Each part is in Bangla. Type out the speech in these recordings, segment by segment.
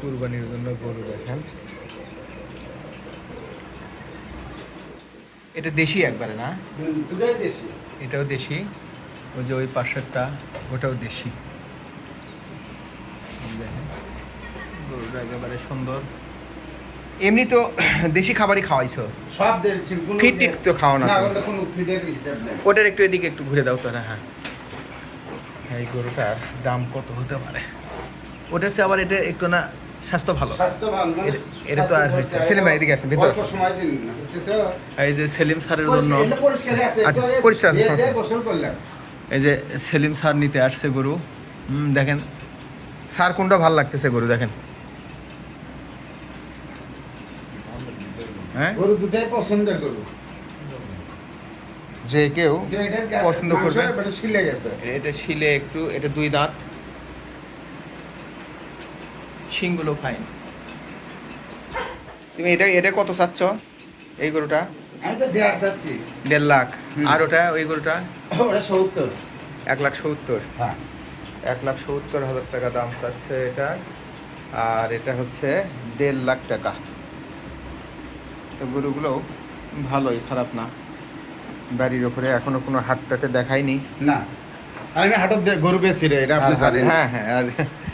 কুরবানির জন্য গরু দেখেন। এটা দেশি একবারে না? দুটাই দেশি। এটাও দেশি। ওই যে ওই পাশেরটা ওটাও দেশি। গরুটা একেবারে সুন্দর। এমনি তো দেশি খাবারই খাওয়াইছো? সব ফিট টিট তো খাওয়ানো না ওটার একটু এদিকে একটু ঘুরে দাও তো না হ্যাঁ। এই গরুটার দাম কত হতে পারে? ওটা হচ্ছে আবার এটা একটু না স্বাস্থ্য ভালো। স্বাস্থ্য ভালো মানে এটা- তো আর হয়েছে। ভালো। সেলিম ভাই, এদিকে আসেন, ভিতরে এই যে সেলিম স্যারের জন্য এটা পরিষ্কারই আছে। আচ্ছা, পরিষ্কার আছে, এই যে সেলিম স্যার নিতে আসছে গরু। হুম দেখেন। স্যার কোনটা ভালো লাগতেছে গরু দেখেন। হ্যাঁ? গরু দুটাই পছন্দের গরু। যে কেউ পছন্দ করবে। এবারে শিলে গেছে। এটা শিলে একটু এটা দুই দাঁত। শিংগুলো ফাইন তুমি এটা এটা কত চাচ্ছ? এই গরুটা? আমি তো দেড় চাচ্ছি। দেড় লাখ। আর ওটা ওই গরুটা? ওটা সত্তর। এক লাখ সত্তর। হ্যাঁ। এক লাখ সত্তর হাজার টাকা দাম চাচ্ছে এটা। আর এটা হচ্ছে দেড় লাখ টাকা। তো গরুগুলো ভালোই খারাপ না। বাড়ির ওপরে এখনও কোনো হাটটাতে দেখায়নি। না। আর আমি হাটত গরু বেচি রে এটা আপনি জানেন হ্যাঁ হ্যাঁ আর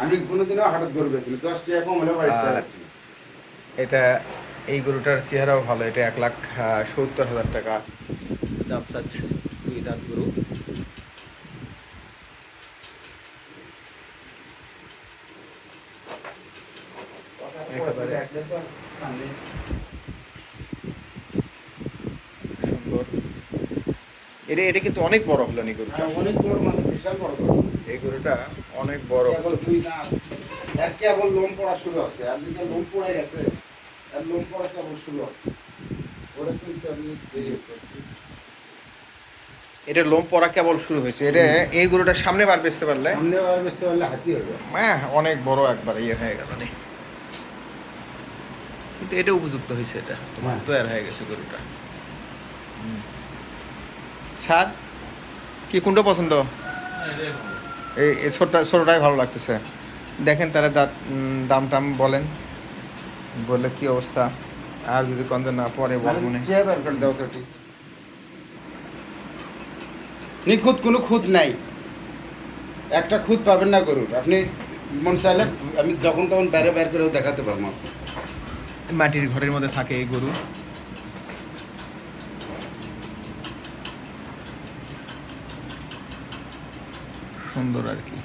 আমি কোনোদিনও হাটত গরু না। দশ টাকা কম হলে বাড়িতে আছি। এটা এই গরুটার চেহারাও ভালো এটা এক লাখ আহ, সত্তর হাজার টাকা দাম চাচ্ছে দুই দাঁত গরু একেবারে এটা এটা কিন্তু অনেক বড় হলো নি গরুটা। হ্যাঁ, অনেক বড় মানে বিশাল বড় এই গরুটা অনেক বড়। দুই দাঁত। এর কেবল লোম পড়া শুরু হচ্ছে আর দিকে লোম পড়ে গেছে আর লোম পড়া কেবল শুরু হচ্ছে। ওরা কিন্তু আমি এটা লোম পড়া কেবল শুরু হয়েছে। এটা এই গরুটা সামনে বার বেচতে পারলে? সামনে আর বেচতে পারলে হাতি হবে হ্যাঁ অনেক বড় একবার ইয়ে হয়ে গেল নি কিন্তু এটা উপযুক্ত হয়েছে এটা। তোমার হ্যাঁ। তৈরি হয়ে গেছে গরুটা। হুম। স্যার কি কোনটা পছন্দ? এই এই ছোটটা ছোটোটাই ভালো লাগতেছে। দেখেন তাহলে দাম টাম বলেন। বললে কি অবস্থা? আর যদি কন্দে না পরে বলব নিখুঁত কোনো খুঁত নাই। একটা খুঁত পাবেন না গরুর। আপনি মন চাইলে আমি যখন তখন বাইরে বের করেও দেখাতে পারব। আপনাকে। মাটির ঘরের মধ্যে থাকে এই গরু। সুন্দর আর কি।